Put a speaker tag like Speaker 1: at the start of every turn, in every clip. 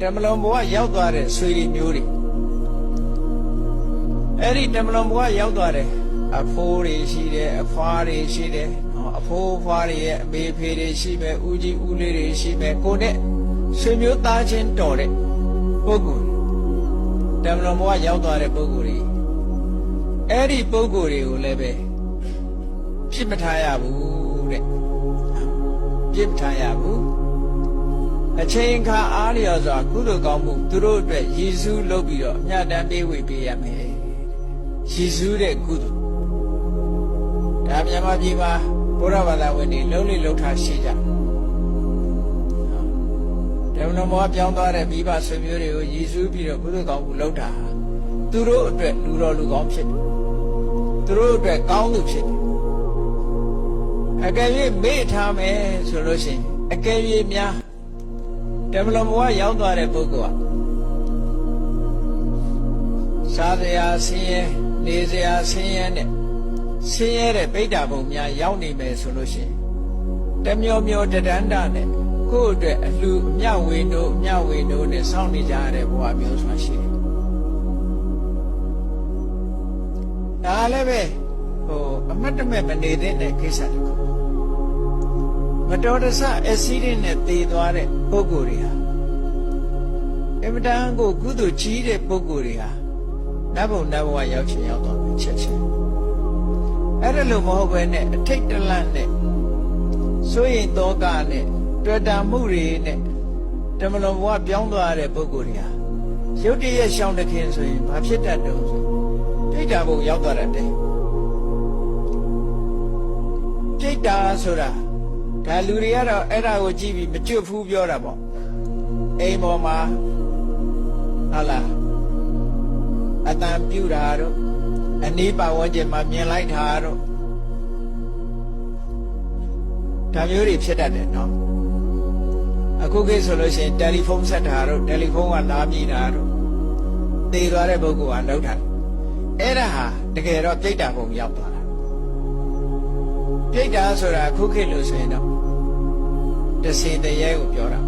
Speaker 1: တမလွန်ဘဝရောက်သွားတဲ့ဆွေတွေမျိုးတွေအဲ့ဒီတမလွန်ဘဝရောက်သွားတဲ့အဖိုးတွေရှိတယ်အဖွားတွေရှိတယ်နော်အဖိုးအဖွားတွေရဲ့အမေဖေတွေရှိမယ်ဦးကြီးဦးလေးတွေရှိမယ်ကိုနဲ့ဆွေမျိုးသားချင်းတော်တဲ့ပုဂ္ဂိုလ်တမလွန်ဘဝရောက်သွားတဲ့ပုဂ္ဂိုလ်တွေအဲ့ဒီပုဂ္ဂိုလ်တွေကိုလည်းပဲဖြစ်မထားရဘူးတဲ့ပြစ်မထားရဘူး အချိန်ခါအားလျော်စွာကုသိုလ်ကောင်းမှုသူတို့အတွက်ရည်စူးလုပ်ပြီးတော့အမြတ်တမ်းပေးဝေပေးရမယ်ရည်စူးတဲ့ကုသိုလ်ဒါမြန်မာပြည်မှာဘုရားဘာသာဝင်တွေလုံးလိလုံးထားရှိကြတယ်ဓမ္မမောပြောင်းသွားတဲ့မိဘဆွေမျိုးတွေကိုရည်စူးပြီးတော့ကုသိုလ်ကောင်းမှုလုပ်တာသူတို့အတွက်လူတော်လူကောင်းဖြစ်တယ်သူတို့အတွက်ကောင်းသူဖြစ်တယ်အကယ်၍မေ့ထားမယ်ဆိုလို့ရှိရင်အကယ်၍များ တမလဘဝရောက်သွားတဲ့ပုဂ္ဂိုလ်ကစားစရာဆင်းရဲနေစရာဆင်းရဲနဲ့ဆင်းရဲတဲ့ဗိဒ္ဓဘုံများရောက်နေမယ်ဆိုလို့ရှိရင်တမျောမျောတဒန္တနဲ့ကိုယ့်အတွက်အလှအမြဝေတို့အမြဝေတို့နဲ့စောင့်နေကြရတဲ့ဘဝမျိုးဆိုရှိတယ်ဒါလည်းပဲဟိုအမတ်တမဲ့မနေတဲ့ကိစ္စတခု မတော်တဆအက်ဆီဒင့်နဲ့သေသွားတဲ့ပုဂ္ဂိုလ်တွေဟာအင်မတန်ကိုကုသိုလ်ကြီးတဲ့ပုဂ္ဂိုလ်တွေဟာနတ်ဘုံနတ်ဘဝရောက်ချင်ရောက်သွားပြီချက်ချင်းအဲ့ဒါလို့မဟုတ်ဘဲနဲ့အထိတ်တလန့်နဲ့စိုးရင်တောကနဲ့တွေ့တာမှုတွေနဲ့တမလွန်ဘဝပြောင်းသွားတဲ့ပုဂ္ဂိုလ်တွေဟာရုတ်တရက်ရှောင်းတခင်ဆိုရင်ဘာဖြစ်တတ်တုံးဆိုထိတ်တာဘုံရောက်သွားတတ်တယ်ထိတ်တာဆိုတာ ဒါလူတွေကတော့အဲ့ဒါကိုကြည့်ပြီးမကျွတ်ဖူးပြောတာပေါ့အိမ်ပေါ်မှာဟာလားအတန်ပြူတာတော့အနီးပါဝန်းကျင်မှာမြင်လိုက်တာတော့ဒါမျိုးတွေဖြစ်တတ်တယ်နော်အခုခေတ်ဆိုလို့ရှိရင်တယ်လီဖုန်းဆက်တာတော့တယ်လီဖုန်းကလာမြည်တာတော့သေသွားတဲ့ပုဂ္ဂိုလ်ကလောက်တာအဲ့ဒါဟာတကယ်တော့ပြိတ္တာဘုံရောက်သွားတာပြိတ္တာဆိုတာအခုခေတ်လို့ဆိုရင်တော့ တစင်တရေကိုပြောတာ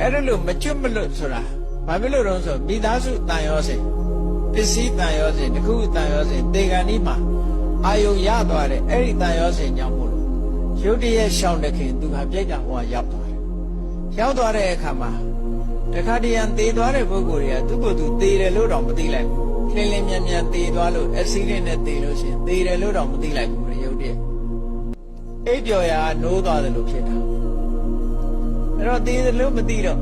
Speaker 1: အဲ့ဒါလို့မကျွတ်မလွတ်ဆိုတာဘာဖြစ်လို့တော့ဆိုမိသားစုတန်ရောစဉ်ပစ္စည်းတန်ရောစဉ်တခုတန်ရောစဉ်တေဂန်ဒီမှာအာယုံရသွားတယ်အဲ့ဒီတန်ရောစဉ်ကြောင့်မို့လို့ရုတ်တရက်ရှောင်းတခင်သူဟာပြိတ္တာဟောရောက်သွားတယ်ရောက်သွားတဲ့အခါမှာတခါတည်းရန်သေသွားတဲ့ပုဂ္ဂိုလ်တွေကသူ့ကိုယ်သူသေတယ်လို့တော့မသိလိုက်ဘူးလင်းလင်းမြန်မြန်သေသွားလို့အက်ဆီဒင့်နဲ့သေလို့ရှိရင်သေတယ်လို့တော့မသိလိုက်ဘူးရုတ်တရက် အိပ်ပျော်ရာနိုးသွားတယ်လို့ဖြစ်တာအဲ့တော့သေတယ်လို့မသိတော့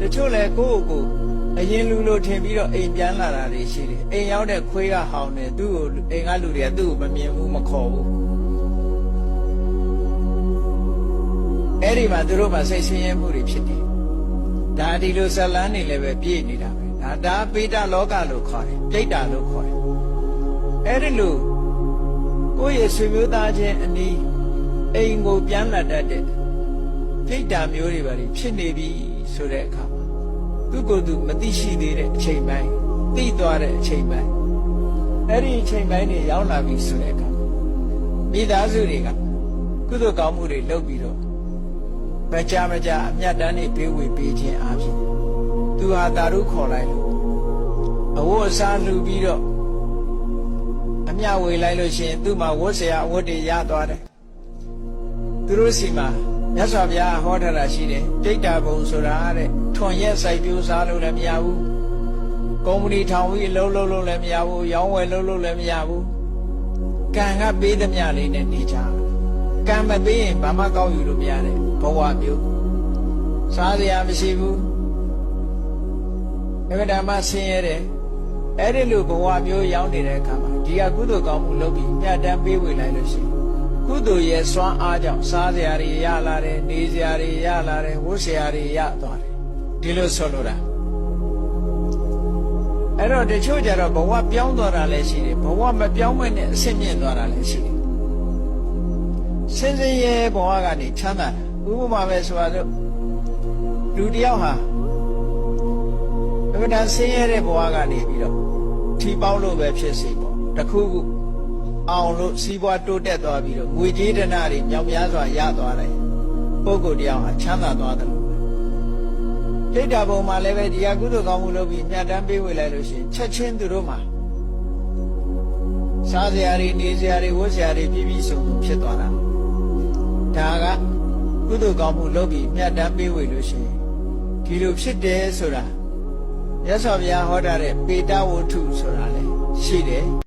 Speaker 1: တချို့လဲကိုယ့်ကိုယ်အရင်လူလိုထင်ပြီးတော့အိမ်ပြန်လာတာတွေရှိတယ်အိမ်ရောက်တဲ့ခွေးကဟောင်းတယ်သူ့ကိုအိမ်ကလူတွေကသူ့ကိုမမြင်ဘူးမခေါ်ဘူးအဲ့ဒီမှာသူတို့မှစိတ်ဆင်းရဲမှုတွေဖြစ်တယ်ဒါဒီလိုဇလန်းနေလည်းပဲပြည့်နေတာပဲဒါဒါပိဋကလောကလို့ခေါ်တယ်ပြိတ္တာလို့ခေါ်တယ်အဲ့ဒီလိုကိုယ့်ရဲ့ဆွေမျိုးသားချင်းအနီး အိမ်ကိုပြန်လာတတ်တဲ့ဖိတ်တာမျိုးတွေပါတွေဖြစ်နေပြီဆိုတဲ့အခါမှာသူ့ကိုယ်သူမသိရှိသေးတဲ့အချိန်ပိုင်းသိသွားတဲ့အချိန်ပိုင်းအဲ့ဒီအချိန်ပိုင်းတွေရောက်လာပြီဆိုတဲ့အခါမိသားစုတွေကကုသိုလ်ကောင်းမှုတွေလုပ်ပြီးတော့မကြမကြအမြတ်တမ်းတွေပေးဝေပေးခြင်းအပြင်သူဟာတာရုခေါ်လိုက်လို့အဝတ်အစားလှူပြီးတော့အမြဝေလိုက်လို့ရှိရင်သူ့မှာဝတ်စရာအဝတ်တွေရသွားတယ် သူတို့စီမှာမြတ်စွာဘုရားဟောထားတာရှိတယ်တိတ်တာဘုံဆိုတာတဲ့ထွန်ရက်စိုက်ပြိုးစားလို့လည်းမရဘူးကုမ္ပဏီထောင်ပြီးအလုပ်လုပ်လို့လည်းမရဘူးရောင်းဝယ်လုပ်လို့လည်းမရဘူးကံကပေးသမျှလေးနဲ့နေကြကံမပေးရင်ဘာမှကောက်ယူလို့မရတဲ့ဘဝမျိုးစားစရာမရှိဘူးအမှန်တမ်းဆင်းရဲတယ်အဲ့ဒီလိုဘဝမျိုးရောက်နေတဲ့အခါမှာဒီကကုသိုလ်ကောင်းမှုလုပ်ပြီးညတန်းပေးဝေလိုက်လို့ရှိရင် ကုသိုလ်ရဲ့စွမ်းအားကြောင့်စားစရာတွေရလာတယ်နေစရာတွေရလာတယ်ဝတ်စရာတွေရသွားတယ်ဒီလိုဆိုလိုတာအဲ့တော့တချို့ကြတော့ဘဝပြောင်းသွားတာလည်းရှိတယ်ဘဝမပြောင်းမနဲ့အဆင့်မြင့်သွားတာလည်းရှိတယ်စင်စင်ရဲဘဝကနေချမ်းသာတာဥပမာပဲဆိုရတော့လူတယောက်ဟာအမှန်တန်ဆင်းရဲတဲ့ဘဝကနေပြီးတော့ထီပေါက်လို့ပဲဖြစ်စီပေါ့တခုခု အောင်လို့စီးပွားတိုးတက်သွားပြီးတော့ငွေကြေးဒဏတွေမြောက်များစွာရသွားတယ်ပုဂ္ဂိုလ်တယောက်ဟာချမ်းသာသွားတယ်လို့ပဲတိတ်တာပုံမှာလည်းပဲဒီဟာကုသိုလ်ကောင်းမှုလုပ်ပြီးညှတမ်းပေးဝေလိုက်လို့ရှိရင်ချက်ချင်းသူတို့မှာစားစရာတွေနေစရာတွေဝတ်စရာတွေပြည့်ပြည့်စုံစုံဖြစ်သွားတာဒါကကုသိုလ်ကောင်းမှုလုပ်ပြီးညှတမ်းပေးဝေလို့ရှိရင်ဒီလိုဖြစ်တယ်ဆိုတာရသော်ဘုရားဟောတာတဲ့ပေတဝတ္ထုဆိုတာလည်းရှိတယ်